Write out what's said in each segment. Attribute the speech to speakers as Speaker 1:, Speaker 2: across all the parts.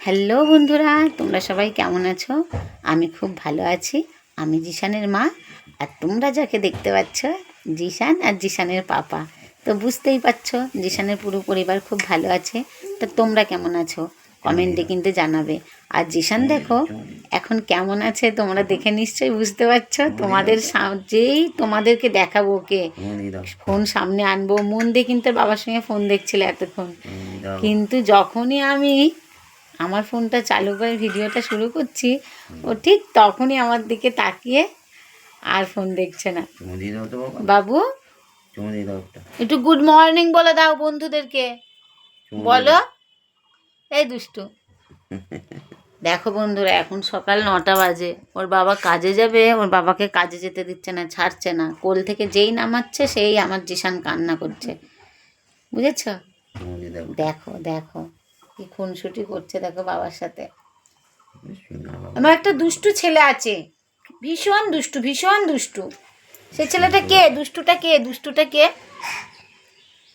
Speaker 1: Hello বন্ধুরা তোমরা সবাই কেমন আছো? আমি খুব ভালো আছি। আমি জিশানের মা আর তোমরা যাকে দেখতে পাচ্ছ জিশান আর জিশানের পাপা। তো বুঝতেই পারছ জিশানের পুরো পরিবার খুব ভালো আছে। তো তোমরা কেমন আছো? কমেন্টে কিন্তু জানাবে। আর জিশান দেখো এখন কেমন আছে তোমরা দেখে নিশ্চয়ই বুঝতে পারছ। তোমাদের যেই তোমাদেরকে দেখাবো ওকে। ফোন সামনে আনব। মন দিয়ে কিন্তু বাবার সঙ্গে ফোন দেখছিল এতক্ষণ। কিন্তু যখনই আমি আমার ফোনটা চালু করে ভিডিওটা শুরু করছি। ও ঠিক তখনই আমার দিকে তাকিয়ে আর ফোন দেখছে না।
Speaker 2: বাবা। একটু।
Speaker 1: গুড মর্নিং বলে দাও বন্ধুদেরকে। বলো। এই দুষ্টু। দেখো বন্ধুরা এখন সকাল নটা বাজে। ওর বাবা কাজে যাবে ওর বাবাকে কাজে যেতে দিচ্ছে না ছাড়ছে না। কোল থেকে যেই নামাচ্ছে সেই আমার জিশান কান্না করছে। বুঝেছ? দেখো দেখো। কি খুনসুটি করছে দেখো বাবার সাথে। আমার একটা দুষ্টু ছেলে আছে। ভীষণ দুষ্টু ভীষণ দুষ্টু। সে ছেলেটা কে? দুষ্টুটা কে? দুষ্টুটা কে?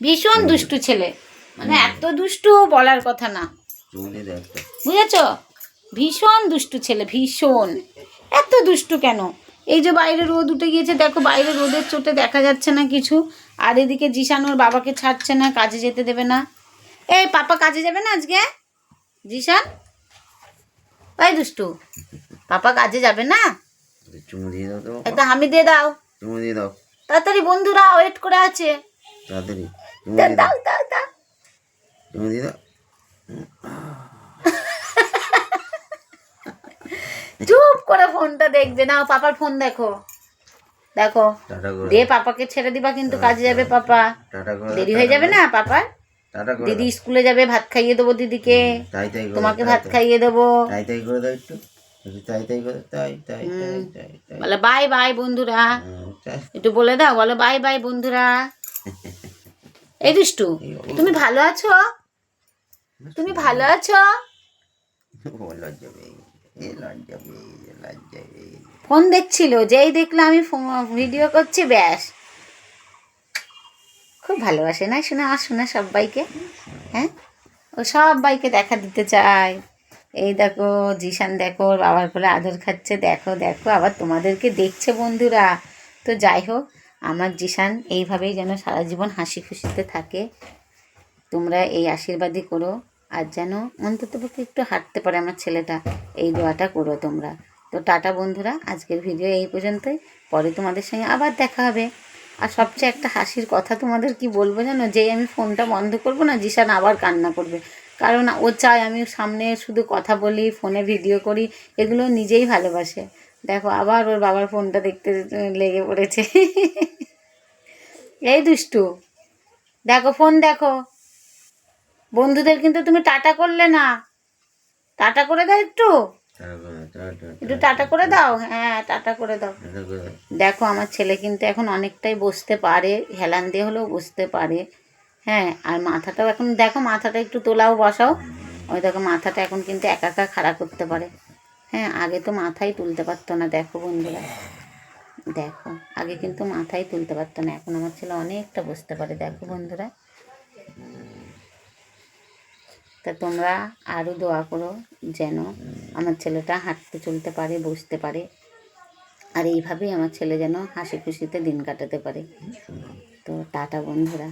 Speaker 1: ভীষণ দুষ্টু ছেলে। মানে এত দুষ্টু বলার কথা না। বুঝেছ? ভীষণ দুষ্টু ছেলে ভীষণ। এত দুষ্টু কেন? এই যে বাইরে রোদ উঠে গিয়েছে দেখো বাইরে রোদের চোটে দেখা যাচ্ছে না কিছু। আর এদিকে জিশান ওর বাবাকে ছাড়ছে না কাজে যেতে দেবে না। এই পাপা কাজে যাবে না আজকে? জিশান? ভাই দুষ্টু পাপা কাজে যাবে না?
Speaker 2: চুমু দিয়ে দাও তো
Speaker 1: একটা হামি দিয়ে দাও।
Speaker 2: চুমু দিয়ে দাও।
Speaker 1: তাড়াতাড়ি বন্ধুরা ওয়েট করে আছে।
Speaker 2: তাড়াতাড়ি দাও
Speaker 1: দাও। দাও
Speaker 2: চুমু দিয়ে দাও।
Speaker 1: চুপ করে ফোনটা দেখবে না পাপার ফোন দেখো। দেখো। দিয়ে পাপাকে ছেড়ে দিবা কিন্তু কাজে যাবে পাপা। দেরি হয়ে যাবে না পাপার? দিদি স্কুলে যাবে ভাত খাইয়ে দেবো দিদিকে।
Speaker 2: তাই তাই
Speaker 1: তোমাকে ভাত খাইয়ে দেবো।
Speaker 2: তাই তাই করে দাও একটু। একটু তাই তাই করে তাই তাই তাই তাই তাই।
Speaker 1: বলে বাই বাই বন্ধুরা। একটু বলে দাও বলো বাই বাই বন্ধুরা। এই দুষ্টু তুমি ভালো আছো? তুমি ভালো আছো। ফোন দেখছিল যেই দেখল আমি ভিডিও করছি ব্যাস। খুব ভালোবাসে। না, শোনা আর শোনা সবাইকে হ্যাঁ? ও সবাইকে দেখা দিতে চায়। এই দেখো, জিশান দেখো বাবার কোলে আদর খাচ্ছে। দেখো দেখো, আবার তোমাদেরকে দেখছে বন্ধুরা। তো যাই হোক, আমার জিশান এইভাবেই যেন সারা জীবন হাসি খুশিতে থাকে। তোমরা এই আশীর্বাদই করো। আর যেন অন্তত পক্ষে একটু হাঁটতে পারে আমার ছেলেটা। এই দোয়াটা করো তোমরা। তো টাটা বন্ধুরা, আজকের ভিডিও এই পর্যন্তই। পরে তোমাদের সঙ্গে আবার দেখা হবে। আর সবচেয়ে একটা হাসির কথা তোমাদের কি বলব জানো? যেই আমি ফোনটা বন্ধ করব না, জিশান আবার কান্না করবে। কারণ ও চায় আমি সামনে শুধু কথা বলি, ফোনে ভিডিও করি, এগুলো নিজেই ভালোবাসে। দেখো, আবার ওর বাবার ফোনটা দেখতে লেগে পড়েছে। এই দুষ্টু, দেখো, ফোন দেখো। বন্ধুদের কিন্তু তুমি টাটা করলে না। টাটা করে দাও একটু। একটু টাটা করে দাও হ্যাঁ টাটা করে দাও।
Speaker 2: টাটা করে দাও।
Speaker 1: দেখো আমার ছেলে কিন্তু এখন অনেকটাই বসতে পারে হেলান দিয়ে হলেও বসতে পারে হ্যাঁ আর মাথাটাও এখন দেখো মাথাটা একটু তোলাও বসাও। ওই দেখো মাথাটা এখন কিন্তু একা একা খাড়া করতে পারে। হ্যাঁ আগে তো মাথাই তুলতে পারতো না দেখো বন্ধুরা। দেখো আগে কিন্তু মাথাই তুলতে পারতো না এখন আমার ছেলে অনেকটা বসতে পারে দেখো বন্ধুরা। তা তোমরা আরও দোয়া করো যেন আমার ছেলেটা হাঁটতে চলতে পারে, বসতে পারে। আর এইভাবেই আমার ছেলে যেন হাসি খুশিতে দিন কাটাতে পারে। তো টাটা বন্ধুরা।